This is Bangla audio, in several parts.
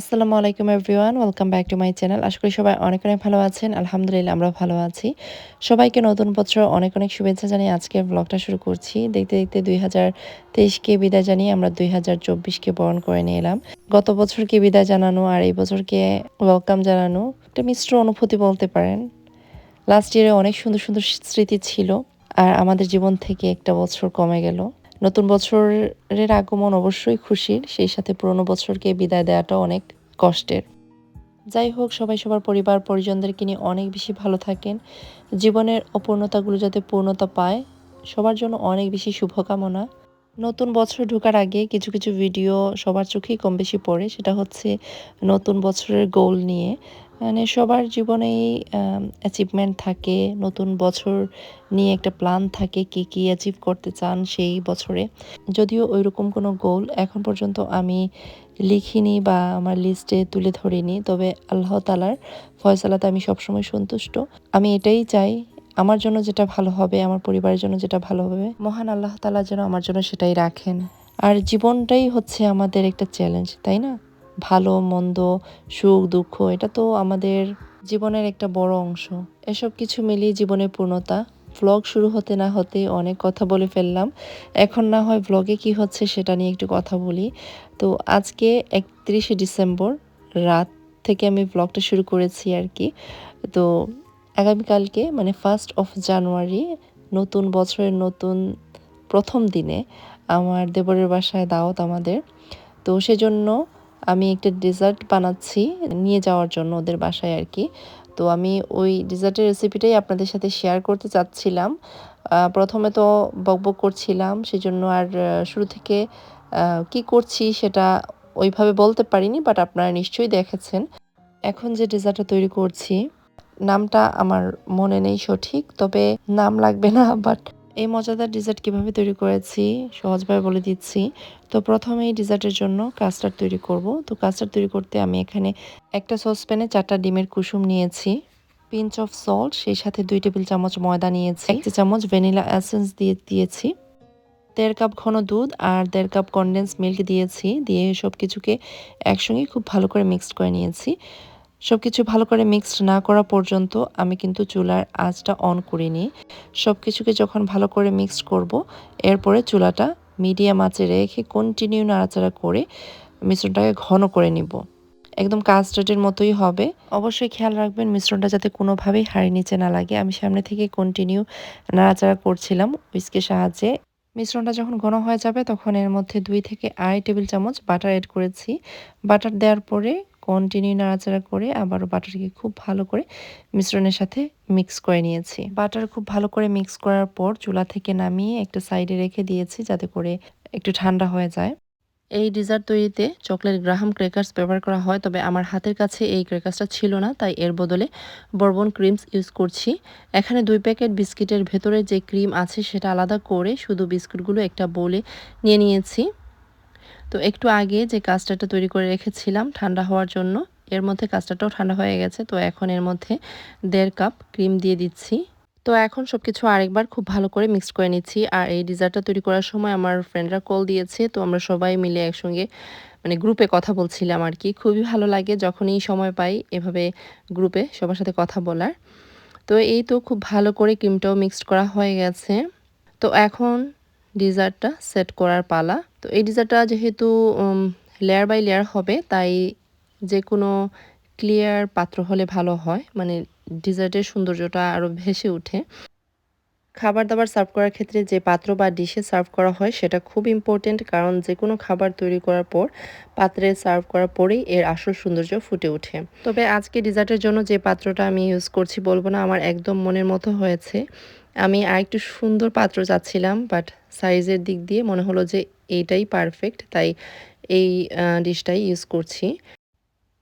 আসসালামু আলাইকুম everyone, welcome back to my channel. আশা করি সবাই অনেক অনেক ভালো আছেন। আলহামদুলিল্লাহ, আমরা ভালো আছি। সবাইকে নতুন বছর অনেক অনেক শুভেচ্ছা জানিয়ে আজকে ব্লগটা শুরু করছি। দেখতে দেখতে দুই হাজার তেইশকে বিদায় জানিয়ে আমরা দুই হাজার চব্বিশকে বরণ করে নিয়ে এলাম গত বছরকে বিদায় জানানো আর এই বছরকে ওয়েলকাম জানানো একটা মিশ্র অনুভূতি বলতে পারেন। লাস্ট ইয়ারে অনেক সুন্দর সুন্দর স্মৃতি ছিল আর আমাদের জীবন থেকে একটা বছর কমে গেল। নতুন বছরের আগমন অবশ্যই খুশির, সেই সাথে পুরনো বছরকে বিদায় দেওয়াটা অনেক কষ্টের। যাই হোক, সবাই সবার পরিবার, পরিজনদেরকে নিয়ে অনেক বেশি ভালো থাকেন। জীবনের অপূর্ণতাগুলো যাতে পূর্ণতা পায়, সবার জন্য অনেক বেশি শুভকামনা। নতুন বছর ঢোকার আগে কিছু কিছু ভিডিও সবার চোখেই কম বেশি পড়ে, সেটা হচ্ছে নতুন বছরের গোল নিয়ে। মানে সবার জীবনেই অ্যাচিভমেন্ট থাকে, নতুন বছর নিয়ে একটা প্ল্যান থাকে কি কি অ্যাচিভ করতে চান সেই বছরে। যদিও ওইরকম কোনো গোল এখন পর্যন্ত আমি লিখিনি বা আমার লিস্টে তুলে ধরিনি, তবে আল্লাহ তালার ফয়সালাতে আমি সবসময় সন্তুষ্ট। আমি এটাই চাই, আমার জন্য যেটা ভালো হবে, আমার পরিবারের জন্য যেটা ভালো হবে, মহান আল্লাহ তালা যেন আমার জন্য সেটাই রাখেন। আর জীবনটাই হচ্ছে আমাদের একটা চ্যালেঞ্জ তাই না? ভালো, মন্দ, সুখ, দুঃখ, এটা তো আমাদের জীবনের একটা বড় অংশ। এসব কিছু মিলিয়ে জীবনের পূর্ণতা। ভ্লগ শুরু হতে না হতে অনেক কথা বলে ফেললাম। এখন না হয় ভ্লগে কি হচ্ছে সেটা নিয়ে একটু কথা বলি। তো আজকে একত্রিশে ডিসেম্বর, রাত থেকে আমি ভ্লগটা শুরু করেছি আর কি। তো আগামীকালকে মানে ফার্স্ট অফ জানুয়ারি নতুন বছরের নতুন প্রথম দিনে আমার দেবরের বাসায় দাওয়াত আমাদের। তো সেজন্য আমি একটা ডেজার্ট বানাচ্ছি নিয়ে যাওয়ার জন্য ওদের বাসায় আর কি। তো আমি ওই ডেজার্টের রেসিপিটাই আপনাদের সাথে শেয়ার করতে চাচ্ছিলাম। প্রথমে তো বকবক করছিলাম, সেজন্য আর শুরু থেকে কি করছি সেটা ওইভাবে বলতে পারিনি বাট আপনারা নিশ্চয়ই দেখেছেন। এখন যে ডেজার্টটা তৈরি করছি, নামটা আমার মনে নেই সঠিক, তবে নাম লাগবে না বাট এই মজাদার ডিজার্ট কীভাবে তৈরি করেছি, সহজভাবে বলে দিচ্ছি। তো প্রথমে এই ডিজার্টের জন্য কাস্টার্ড তৈরি করব। তো কাস্টার্ড তৈরি করতে আমি এখানে একটা সসপ্যানে চারটা ডিমের কুসুম নিয়েছি পিঞ্চ অফ সল্ট সেই সাথে দুই টেবিল চামচ ময়দা নিয়েছি, এক চামচ ভ্যানিলা এসেন্স দিয়ে দিয়েছি, দেড় কাপ ঘন দুধ আর দেড় কাপ কনডেন্স মিল্ক দিয়েছি, দিয়ে সব কিছুকে একসঙ্গে খুব ভালো করে মিক্সড করে নিয়েছি। সব কিছু ভালো করে মিক্সড না করা পর্যন্ত আমি কিন্তু চুলার আঁচটা অন করিনি। সব কিছুকে যখন ভালো করে মিক্সড করব, এরপরে চুলাটা মিডিয়াম আঁচে রেখে কন্টিনিউ নাড়াচাড়া করে মিশ্রণটাকে ঘন করে নিব। একদম কাস্টার্ডের মতোই হবে। অবশ্যই খেয়াল রাখবেন মিশ্রণটা যাতে কোনোভাবেই হাড়ি নিচে না লাগে। আমি সামনে থেকে কন্টিনিউ নাড়াচাড়া করছিলাম উইস্কের সাহায্যে। মিশ্রণটা যখন ঘন হয়ে যাবে, তখন এর মধ্যে দুই থেকে আড়াই টেবিল চামচ বাটার অ্যাড করেছি। বাটার দেওয়ার পরে কন্টিনিউ নাড়াচাড়া করে আবারও বাটারকে খুব ভালো করে মিশ্রণের সাথে মিক্স করে নিয়েছি। বাটার খুব ভালো করে মিক্স করার পর চুলা থেকে নামিয়ে একটা সাইডে রেখে দিয়েছি যাতে করে একটু ঠান্ডা হয়ে যায়। এই ডিজার্ট তৈরিতে চকলেট গ্রাহাম ক্রেকার্স ব্যবহার করা হয়, তবে আমার হাতের কাছে এই ক্রেকার্সটা ছিল না, তাই এর বদলে বর্বন ক্রিমস ইউজ করছি। এখানে দুই প্যাকেট বিস্কিটের ভেতরে যে ক্রিম আছে সেটা আলাদা করে শুধু বিস্কুটগুলো একটা বোলে নিয়ে নিয়েছি। তো একটু আগে যে কাস্টারটা তৈরি করে রেখেছিলাম ঠান্ডা হওয়ার জন্য, এর মধ্যে কাস্টারটাও ঠান্ডা হয়ে গেছে। তো এখন এর মধ্যে দেড় কাপ ক্রিম দিয়ে দিচ্ছি। তো এখন সব কিছু আরেকবার খুব ভালো করে মিক্সড করে নিচ্ছি। আর এই ডিজার্টটা তৈরি করার সময় আমার ফ্রেন্ডরা কল দিয়েছে, তো আমরা সবাই মিলে একসঙ্গে মানে গ্রুপে কথা বলছিলাম আর কি। খুবই ভালো লাগে যখনই সময় পাই এভাবে গ্রুপে সবার সাথে কথা বলার। তো এই তো খুব ভালো করে ক্রিমটাও মিক্সড করা হয়ে গেছে। তো এখন ডিজার্টটা সেট করার পালা। তো এই ডিজার্টটা যেহেতু লেয়ার বাই লেয়ার হবে, তাই যে কোনো ক্লিয়ার পাত্র হলে ভালো হয়। মানে ডিজার্টের সৌন্দর্যটা আরও ভেসে ওঠে। খাবার দাবার সার্ভ করার ক্ষেত্রে যে পাত্র বা ডিশে সার্ভ করা হয়, সেটা খুব ইম্পর্টেন্ট কারণ যে কোনো খাবার তৈরি করার পর, পাত্রে সার্ভ করার পরেই এর আসল সৌন্দর্য ফুটে ওঠে। তবে আজকে ডিজার্টের জন্য যে পাত্রটা আমি ইউজ করছি বলব না, আমার একদম মনের মতো হয়েছে। আমি আরেকটু সুন্দর পাত্র চাচ্ছিলাম বাট সাইজের দিক দিয়ে মনে হলো যে এইটাই পারফেক্ট তাই এই ডিশটাই ইউজ করছি।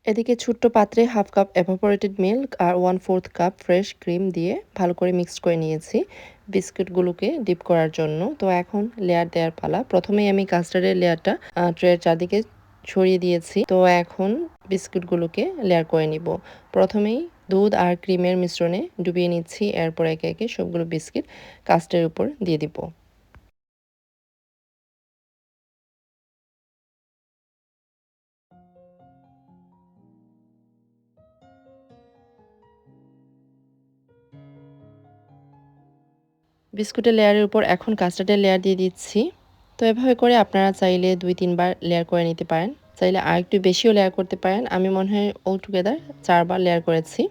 এদিকে ছোট্ট পাত্রে হাফ কাপ এভাপোরেটেড মিল্ক আর one fourth cup fresh cream দিয়ে ভালো করে মিক্সড করে নিয়েছি বিস্কুটগুলোকে ডিপ করার জন্য। তো এখন লেয়ার দেওয়ার পালা। প্রথমেই আমি কাস্টার্ডের লেয়ারটা ট্রের চারদিকে ছড়িয়ে দিয়েছি। তো এখন বিস্কুটগুলোকে লেয়ার করে নিব। প্রথমেই দুধ আর ক্রিমের মিশ্রণে ডুবিয়ে নিচ্ছি, এরপর একে একে সবগুলো বিস্কিট কাস্টের উপর দিয়ে দিব। বিস্কুটের লেয়ারের উপর এখন কাস্টার্ডের লেয়ার দিয়ে দিচ্ছি। তো এভাবে করে আপনারা চাইলে দুই, তিনবার লেয়ার করে নিতে পারেন। চাইলে আর একটু বেশিও লেয়ার করতে পারেন। আমি মনে হয় অল টুগেদার চারবার লেয়ার করেছি।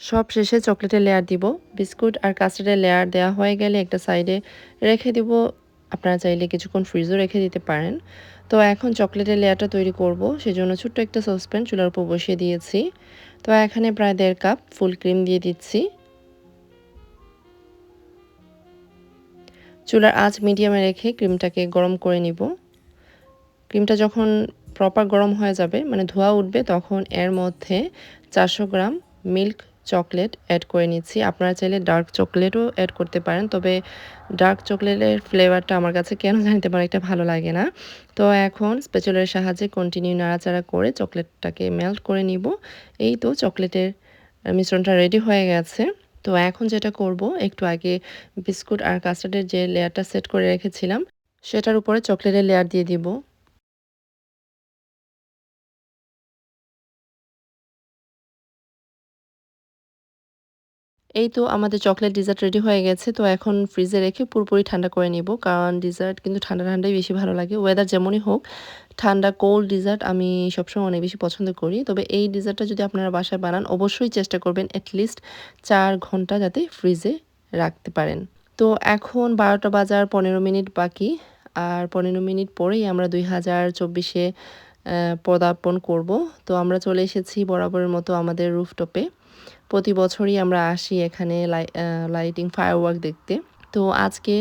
সব শেষে চকলেটের লেয়ার দিব। বিস্কুট আর কাস্টার্ডের লেয়ার দেওয়া হয়ে গেলে একটা সাইডে রেখে দিব। আপনারা চাইলে কিছুক্ষণ ফ্রিজও রেখে দিতে পারেন। তো এখন চকলেটের লেয়ারটা তৈরি করব। সেজন্য ছোট্ট একটা সসপ্যান চুলার উপর বসিয়ে দিয়েছি। তো এখানে প্রায় দেড় কাপ ফুল ক্রিম দিয়ে দিচ্ছি। চুলার আঁচ মিডিয়ামে রেখে ক্রিমটাকে গরম করে নিব। ক্রিমটা যখন প্রপার গরম হয়ে যাবে মানে ধোয়া উঠবে, তখন এর মধ্যে চারশো গ্রাম মিল্ক চকলেট অ্যাড করে নিচ্ছি। আপনারা চাইলে ডার্ক চকলেটও অ্যাড করতে পারেন, তবে ডার্ক চকলেটের ফ্লেভারটা আমার কাছে কেন জানিতে পারে একটা ভালো লাগে না। তো এখন স্পেচুলার সাহায্যে কন্টিনিউ নাড়াচাড়া করে চকলেটটাকে মেল্ট করে নিব। এই তো চকলেটের মিশ্রণটা রেডি হয়ে গেছে। তো এখন যেটা করব, একটু আগে বিস্কুট আর কাস্টার্ডের যে লেয়ারটা সেট করে রেখেছিলাম, সেটার উপরে চকলেটের লেয়ার দিয়ে দিব। এই তো আমাদের চকলেট ডিজার্ট রেডি হয়ে গেছে, তো এখন ফ্রিজে রেখে পুরোপুরি ঠান্ডা করে নিব। কারণ ডিজার্ট কিন্তু ঠান্ডা ঠান্ডাই বেশি ভালো লাগে ওয়েদার যেমনই হোক, ঠান্ডা কোল্ড ডিজার্ট আমি সবসময় অনেক বেশি পছন্দ করি। তবে এই ডিজার্টটা যদি আপনারা বাসায় বানান, অবশ্যই চেষ্টা করবেন অ্যাটলিস্ট চার ঘণ্টা যাতে ফ্রিজে রাখতে পারেন। তো এখন বারোটা বাজার পনেরো মিনিট বাকি, আর পনেরো মিনিট পরেই আমরা দুই হাজার চব্বিশে পদার্পণ করব। তো আমরা চলে এসেছি বরাবরের মতো আমাদের রুফটপে প্রতি বছরই আমরা আসি এখানে লাইটিং ফায়ারওয়ার্ক দেখতে। তো আজকে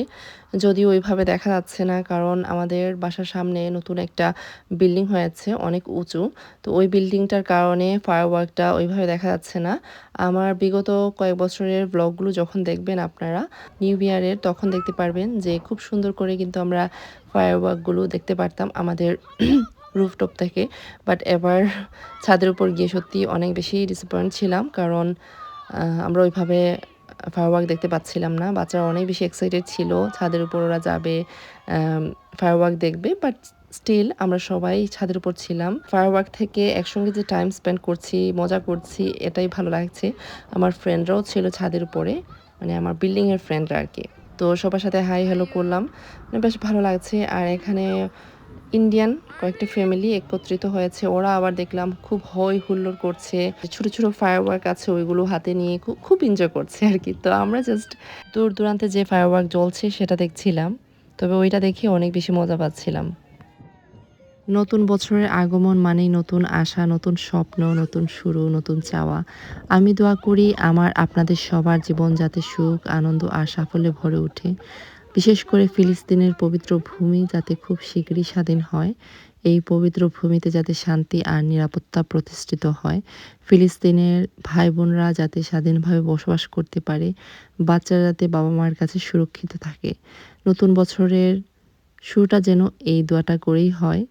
যদিও ওইভাবে দেখা যাচ্ছে না, কারণ আমাদের বাসার সামনে নতুন একটা বিল্ডিং হয়েছে, অনেক উঁচু। তো ওই বিল্ডিংটার কারণে ফায়ারওয়ার্কটা ওইভাবে দেখা যাচ্ছে না। আমার বিগত কয়েক বছরের ব্লগগুলো যখন দেখবেন আপনারা নিউ ইয়ারের তখন দেখতে পারবেন যে খুব সুন্দর করে কিন্তু আমরা ফায়ারওয়ার্কগুলো দেখতে পারতাম আমাদের রুফটপ থেকে। বাট এবার ছাদের উপর গিয়ে সত্যি অনেক বেশি ডিসঅ্যাপয়েন্ট ছিলাম কারণ আমরা ওইভাবে ফায়ারওয়ার্ক দেখতে পাচ্ছিলাম না। বাচ্চারা অনেক বেশি এক্সাইটেড ছিল, ছাদের উপর ওরা যাবে ফায়ারওয়ার্ক দেখবে। বাট স্টিল আমরা সবাই ছাদের উপর ছিলাম। ফায়ারওয়ার্ক থেকে একসঙ্গে যে টাইম স্পেন্ড করছি, মজা করছি, এটাই ভালো লাগছে। আমার ফ্রেন্ডরাও ছিল ছাদের উপরে মানে আমার বিল্ডিংয়ের ফ্রেন্ডরা আর কি। তো সবার সাথে হাই হ্যালো করলাম। মানে বেশ ভালো লাগছে। আর এখানে ইন্ডিয়ান কয়েকটি ফ্যামিলি একত্রিত হয়েছে। ওরা আবার দেখলাম খুব হই হুল্লোড় করছে। ছোট ছোট ফায়ারওয়ার্ক আছে, ওইগুলো হাতে নিয়ে খুব এনজয় করছে আর কি। তো আমরা জাস্ট দূর দূরান্তে যে ফায়ারওয়ার্ক জ্বলছে সেটা দেখছিলাম। তবে ওইটা দেখে অনেক বেশি মজা পাচ্ছিলাম। নতুন বছরের আগমন মানেই নতুন আশা, নতুন স্বপ্ন, নতুন শুরু, নতুন চাওয়া। আমি দোয়া করি আমার আপনাদের সবার জীবন যাতে সুখ, আনন্দ আর সাফল্যে ভরে ওঠে। বিশেষ করে ফিলিস্তিনের পবিত্র ভূমি যাতে খুব শীঘ্রই স্বাধীন হয়, এই পবিত্র ভূমিতে যাতে শান্তি আর নিরাপত্তা প্রতিষ্ঠিত হয়, ফিলিস্তিনের ভাই বোনরা যাতে স্বাধীনভাবে বসবাস করতে পারে, বাচ্চারা যাতে বাবা মার কাছে সুরক্ষিত থাকে। নতুন বছরের শুরুটা যেন এই দোয়াটা করেই হয়।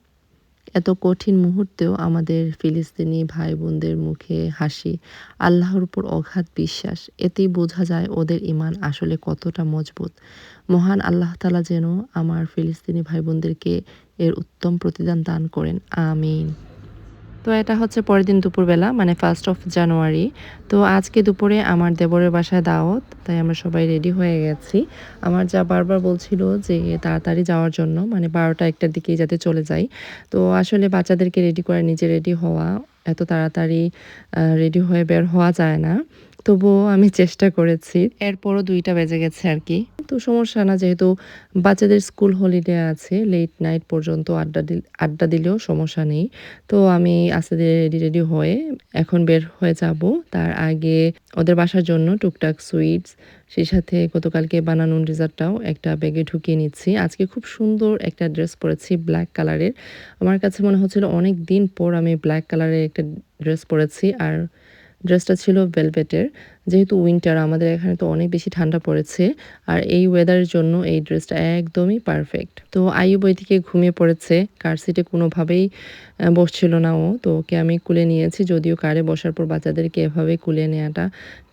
এত কঠিন মুহূর্তেও আমাদের ফিলিস্তিনি ভাই বোনদের মুখে হাসি, আল্লাহর উপর অগাধ বিশ্বাস, এতেই বোঝা যায় ওদের ইমান আসলে কতটা মজবুত। মহান আল্লাহ তালা যেন আমার ফিলিস্তিনি ভাই বোনদেরকে এর উত্তম প্রতিদান দান করেন। আমিন। তো এটা হচ্ছে পরের দিন দুপুরবেলা মানে ফার্স্ট অফ জানুয়ারি তো আজকে দুপুরে আমার দেবরের বাসায় দাওয়াত, তাই আমরা সবাই রেডি হয়ে গেছি। আমার যা বারবার বলছিল যে তাড়াতাড়ি যাওয়ার জন্য মানে বারোটা একটার দিকেই যাতে চলে যাই। তো আসলে বাচ্চাদেরকে রেডি করে নিজে রেডি হওয়া, এত তাড়াতাড়ি রেডি হয়ে বের হওয়া যায় না। তবুও আমি চেষ্টা করেছি। এরপরও দুইটা বেজে গেছে আর কি। তো সমস্যা না যেহেতু বাচ্চাদের স্কুল হলিডে আছে লেট নাইট পর্যন্ত আড্ডা আড্ডা দিলেও সমস্যা নেই। তো আমি আস্তে ধীরে রেডি রেডি হয়ে এখন বের হয়ে যাব। তার আগে ওদের বাসার জন্য টুকটাক সুইটস সেই সাথে গতকালকে বানানো রিজার্টটাও একটা ব্যাগে ঢুকিয়ে নিচ্ছি। আজকে খুব সুন্দর একটা ড্রেস পরেছি ব্ল্যাক কালারের আমার কাছে মনে হচ্ছিল অনেক দিন পর আমি ব্ল্যাক কালারের একটা ড্রেস পরেছি। আর ড্রেসটা ছিল ভেলভেটের যেহেতু উইন্টার আমাদের এখানে তো অনেক বেশি ঠান্ডা পড়েছে, আর এই ওয়েদারের জন্য এই ড্রেসটা একদমই পারফেক্ট তো আয়ু বই থেকে ঘুমিয়ে পড়েছে কার সিটে কোনোভাবেই বসছিল না ও, তো ওকে আমি কুলে নিয়েছি, যদিও কারে বসার পর বাচ্চাদেরকে এভাবে কুলে নেওয়াটা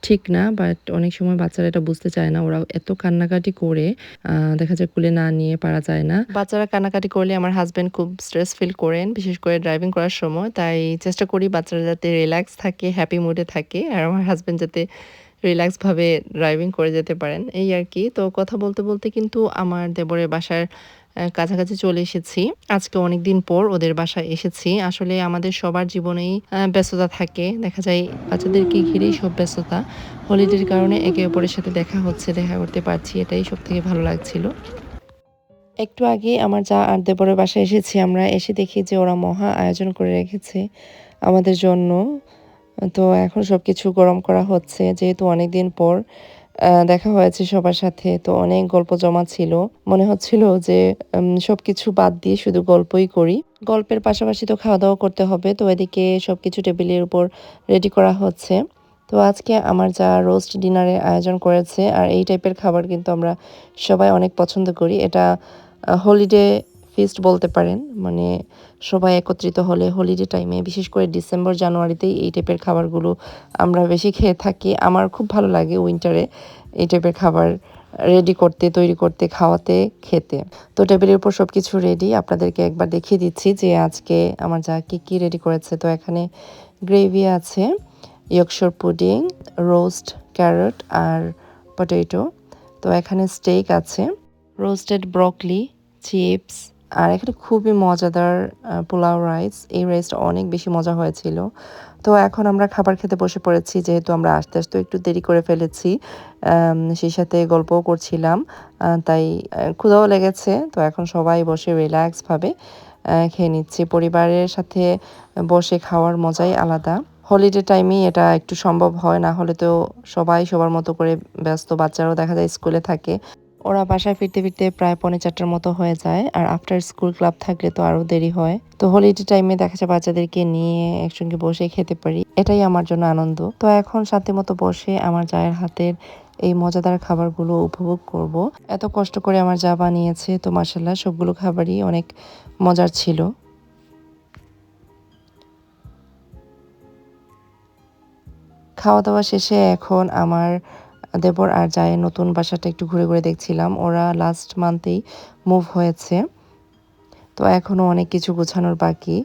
ঠিক না বাট অনেক সময় বাচ্চারা এটা বুঝতে চায় না ওরা এত কান্নাকাটি করে দেখা যায় কুলে না নিয়ে পারা যায় না। বাচ্চারা কান্নাকাটি করলে আমার হাজব্যান্ড খুব স্ট্রেস ফিল করেন, বিশেষ করে ড্রাইভিং করার সময়, তাই চেষ্টা করি বাচ্চারা যাতে রিল্যাক্স থাকে হ্যাপি মুডে থাকে, আর আমার হাজব্যান্ড যাতে রিল্যাক্সভাবে ড্রাইভিং করে যেতে পারেন, এই আর কি। তো কথা বলতে বলতে কিন্তু আমার দেবরের বাসার কাছাকাছি চলে এসেছি। আজকে অনেক দিন পর ওদের বাসায় এসেছি। আসলে আমাদের সবার জীবনেই ব্যস্ততা থাকে। দেখা যায় বাচ্চাদেরকে ঘিরেই সব ব্যস্ততা। হলিডের কারণে একে অপরের সাথে দেখা হচ্ছে, দেখা করতে পারছি। এটাই সব থেকে ভালো লাগছিল। একটু আগে আমার যা আর দেবরের বাসায় এসেছি, আমরা এসে দেখি যে ওরা মহা আয়োজন করে রেখেছে আমাদের জন্য। তো এখন সব কিছু গরম করা হচ্ছে। যেহেতু অনেক দিন পর দেখা হয়েছে সবার সাথে তো অনেক গল্প জমা ছিল। মনে হচ্ছিল যে উম, সবকিছু বাদ দিয়ে শুধু গল্পই করি। গল্পের পাশাপাশি তো খাওয়া দাওয়া করতে হবে তো এদিকে সবকিছু টেবিলের উপর রেডি করা হচ্ছে। তো আজকে আমার যা রোস্ট ডিনারের আয়োজন করেছে আর এই টাইপের খাবার কিন্তু আমরা সবাই অনেক পছন্দ করি। এটা হলিডে ফিস্ট বলতে পারেন মানে সবাই একত্রিত হলে হলিডে টাইমে বিশেষ করে ডিসেম্বর জানুয়ারিতেই এই টাইপের খাবারগুলো আমরা বেশি খেয়ে থাকি। আমার খুব ভালো লাগে উইন্টারে এই টাইপের খাবার রেডি করতে, তৈরি করতে, খাওয়াতে, খেতে। তো টেবিলের উপর সব কিছু রেডি আপনাদেরকে একবার দেখিয়ে দিচ্ছি যে আজকে আমার যা কী কী রেডি করেছে। তো এখানে গ্রেভি আছে ইয়কশোর পুডিং রোস্ট ক্যারট আর পটেটো তো এখানে স্টেক আছে রোস্টেড ব্রকলি চিপস আর এখানে খুবই মজাদার পোলাও রাইস। এই রাইসটা অনেক বেশি মজা হয়েছিল। তো এখন আমরা খাবার খেতে বসে পড়েছি যেহেতু আমরা আস্তে আস্তে একটু দেরি করে ফেলেছি সেই সাথে গল্পও করছিলাম তাই আহ, ক্ষুধাও লেগেছে। তো এখন সবাই বসে রিল্যাক্সভাবে খেয়ে নিচ্ছি। পরিবারের সাথে বসে খাওয়ার মজাই আলাদা। হলিডে টাইমেই এটা একটু সম্ভব হয় না হলে তো সবাই সবার মতো করে ব্যস্ত বাচ্চারাও দেখা যায় স্কুলে থাকে। ওরা বাসায় ফিরতে ফিরতে প্রায় পৌনে চারটার মতো হয়ে যায়, আর আফটার স্কুল ক্লাব থাকলে তো আরও দেরি হয়। তো হলিডে টাইমে দেখা যায় বাচ্চাদেরকে নিয়ে একসঙ্গে বসে খেতে পারি, এটাই আমার জন্য আনন্দ। তো এখন শান্তি মতো বসে আমার জায়ের হাতের এই মজাদার খাবারগুলো উপভোগ করব। এত কষ্ট করে আমার যা বানিয়েছে, তো মাসাল্লাহ সবগুলো খাবারই অনেক মজার ছিল। খাওয়া দাওয়া শেষে এখন আমার দেবর আর জায়ের নতুন বাসাটা একটু ঘুরে ঘুরে দেখছিলাম। ওরা লাস্ট মান্থেই মুভ হয়েছে। তো এখনও অনেক কিছু গোছানোর বাকি।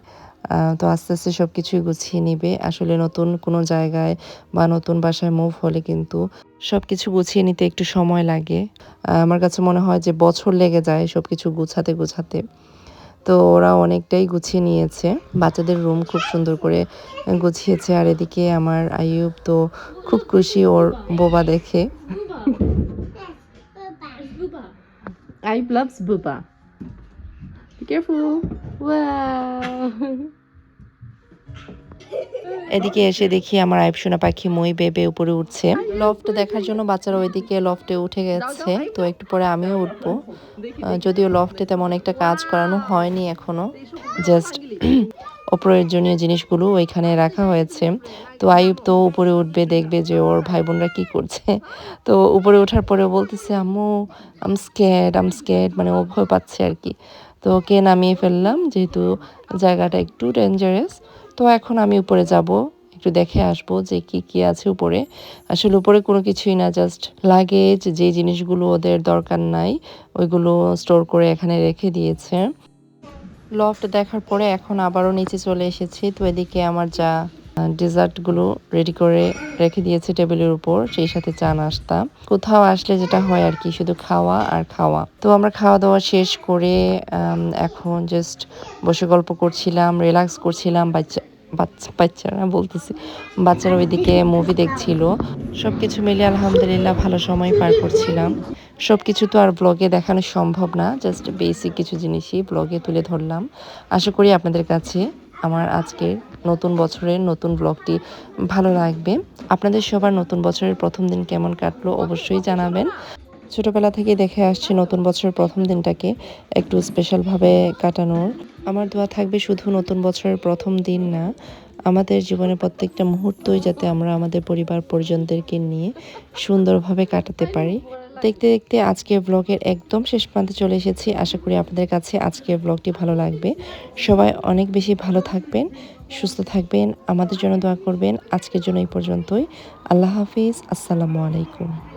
তো আস্তে আস্তে সব কিছুই গুছিয়ে নিবে। আসলে নতুন কোনো জায়গায় বা নতুন বাসায় মুভ হলে কিন্তু সব কিছু গুছিয়ে নিতে একটু সময় লাগে। আমার কাছে মনে হয় যে বছর লেগে যায় সব কিছু গুছাতে গুছাতে। তো ওরা অনেকটাই গুছিয়ে নিয়েছে বাচ্চাদের রুম খুব সুন্দর করে গুছিয়েছে আর এদিকে আমার আইয়ুব তো খুব খুশি ওর বোবা দেখে I loves boba Be. Wow. এদিকে এসে দেখি আমার আইব সোনা পাখি মই বেবে উপরে উঠছে। লফট দেখার জন্য বাচ্চারা ওইদিকে লফটে উঠে গেছে, তো একটু পরে আমিও উঠবো। যদিও লফটে তেমন একটা কাজ করানো হয়নি এখনও জাস্ট অপ্রয়োজনীয় জিনিসগুলো ওইখানে রাখা হয়েছে। তো আইব তো উপরে উঠবে, দেখবে যে ওর ভাই বোনরা কি করছে। তো উপরে ওঠার পরে বলতেছে, আম্মু আম স্কেড আম স্কেড মানে ও ভয় পাচ্ছে আর কি। তো ওকে নামিয়ে ফেললাম, যেহেতু জায়গাটা একটু ডেঞ্জারাস তো এখন আমি উপরে যাব। একটু দেখে আসব যে কি কি আছে উপরে। আসলে উপরে কোনো কিছুই না জাস্ট লাগেজ যে জিনিসগুলো ওদের দরকার নাই, ওইগুলো স্টোর করে এখানে রেখে দিয়েছে। লফট দেখার পরে এখন আবারও নিচে চলে এসেছি। তো এদিকে আমার যা ডেজার্টগুলো রেডি করে রেখে দিয়েছে টেবিলের উপর, সেই সাথে চা নাস্তা। কোথাও আসলে যেটা হয় আর কি, শুধু খাওয়া আর খাওয়া। তো আমরা খাওয়া দাওয়া শেষ করে এখন জাস্ট বসে গল্প করছিলাম রিল্যাক্স করছিলাম, বাচ্চা বাচ্চা, বাচ্চারা বলতেছি, বাচ্চারা ওইদিকে মুভি দেখছিল। সব কিছু মিলে আলহামদুলিল্লাহ ভালো সময় পার করছিলাম। সব কিছু তো আর ব্লগে দেখানো সম্ভব না জাস্ট বেসিক কিছু জিনিসই ব্লগে তুলে ধরলাম। আশা করি আপনাদের কাছে আমার আজকের নতুন বছরের নতুন ব্লগটি ভালো লাগবে। আপনাদের সবার নতুন বছরের প্রথম দিন কেমন কাটলো অবশ্যই জানাবেন। ছোটবেলা থেকে দেখে আসছি নতুন বছরের প্রথম দিনটাকে একটু স্পেশালভাবে কাটানোর। আমার দোয়া থাকবে শুধু নতুন বছরের প্রথম দিন না, আমাদের জীবনের প্রত্যেকটা মুহূর্তই যাতে আমরা আমাদের পরিবার পরিজনদেরকে নিয়ে সুন্দরভাবে কাটাতে পারি। দেখতে দেখতে আজকের ব্লগের একদম শেষ প্রান্তে চলে এসেছি। আশা করি আপনাদের কাছে আজকের ব্লগটি ভালো লাগবে। সবাই অনেক বেশি ভালো থাকবেন, সুস্থ থাকবেন। আমাদের জন্য দোয়া করবেন। আজকের জন্য এই পর্যন্তই। আল্লাহ হাফিজ। আসসালামু আলাইকুম।